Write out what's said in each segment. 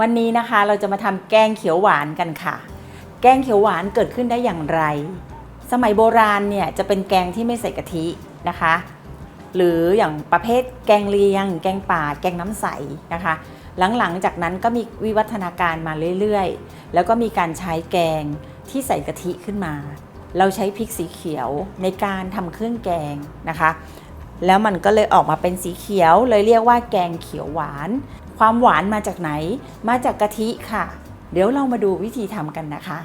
วันนี้นะคะเราจะมาทำแกงเขียวหวานกันค่ะ แกงเขียวหวานเกิดขึ้นได้อย่างไร สมัยโบราณเนี่ยจะเป็นแกงที่ไม่ใส่กะทินะคะ หรืออย่างประเภทแกงเลียง แกงป่า แกงน้ำใสนะคะ หลังๆจากนั้นก็มีวิวัฒนาการมาเรื่อยๆ แล้วก็มีการใช้แกงที่ใส่กะทิขึ้นมา เราใช้พริกสีเขียวในการทำเครื่องแกงนะคะ แล้วมันก็เลยออกมาเป็นสีเขียว เลยเรียกว่าแกงเขียวหวาน ความหวานมาจากไหน มาจากกะทิค่ะ เดี๋ยวเรามาดูวิธีทำกันนะคะ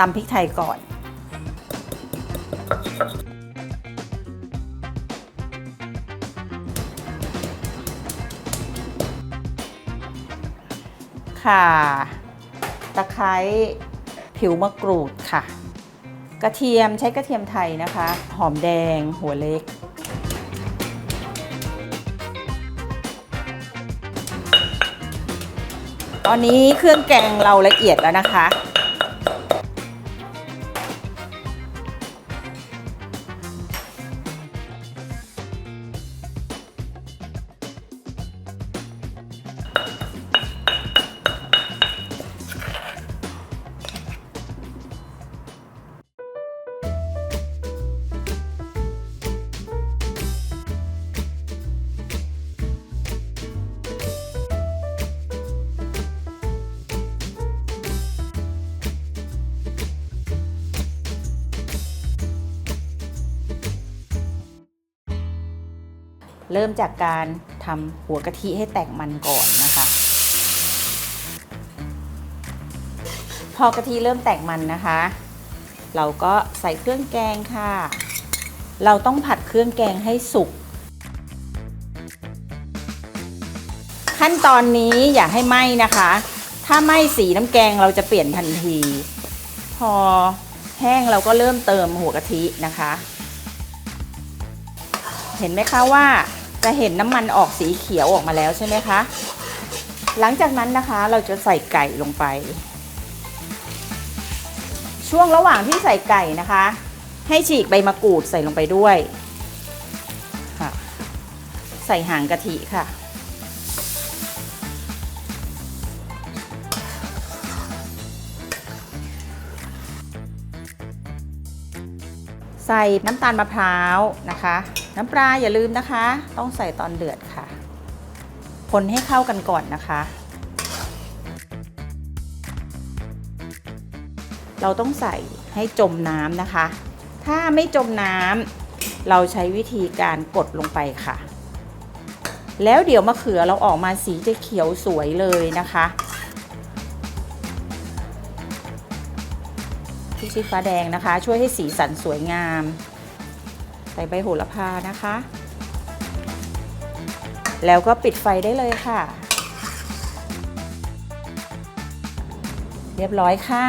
ตำพริกไทยก่อน ค่ะ ตะไคร้ผิวมะกรูดค่ะ กระเทียมใช้กระเทียมไทยนะคะ หอมแดงหัวเล็กตอนนี้เครื่องแกงเราละเอียดแล้วนะคะ เริ่มจากการทำหัวกะทิให้แตกมันก่อนนะคะ พอกะทิเริ่มแตกมันนะคะ เราก็ใส่เครื่องแกงค่ะ เราต้องผัดเครื่องแกงให้สุก ขั้นตอนนี้อย่าให้ไหม้นะคะ ถ้าไหม้สีน้ำแกงเราจะเปลี่ยนทันที พอแห้งเราก็เริ่มเติมหัวกะทินะคะ เห็นไหมคะว่า จะเห็นน้ำมันออกสีเขียวออกมาแล้วใช่ไหมคะ หลังจากนั้นนะคะเราจะใส่ไก่ลงไป ช่วงระหว่างที่ใส่ไก่นะคะ ให้ฉีกใบมะกรูดใส่ลงไปด้วยค่ะ ใส่หางกะทิค่ะ ใส่น้ำตาลมะพร้าวนะคะ น้ำปลาอย่าลืมนะคะ ต้องใส่ตอนเดือดค่ะ คนให้เข้ากันก่อนนะคะ เราต้องใส่ให้จมน้ำนะคะ ถ้าไม่จมน้ำเราใช้วิธีการกดลงไปค่ะ แล้วเดี๋ยวมะเขือเราออกมาสีจะเขียวสวยเลยนะคะ พริกชี้ฟ้าแดงนะคะ ช่วยให้สีสันสวยงาม ใส่ใบโหระพานะคะ แล้วก็ปิดไฟได้เลยค่ะ เรียบร้อยค่ะ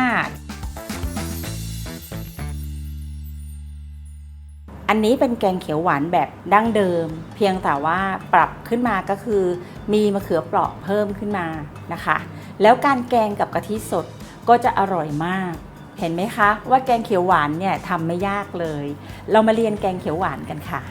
อันนี้เป็นแกงเขียวหวานแบบดั้งเดิม เพียงแต่ว่าปรับขึ้นมาก็คือมีมะเขือเปราะเพิ่มขึ้นมานะคะ แล้วการแกงกับกะทิสดก็จะอร่อยมาก เห็นไหมคะว่าแกงเขียวหวานเนี่ยทำไม่ยากเลย เรามาเรียนแกงเขียวหวานกันค่ะ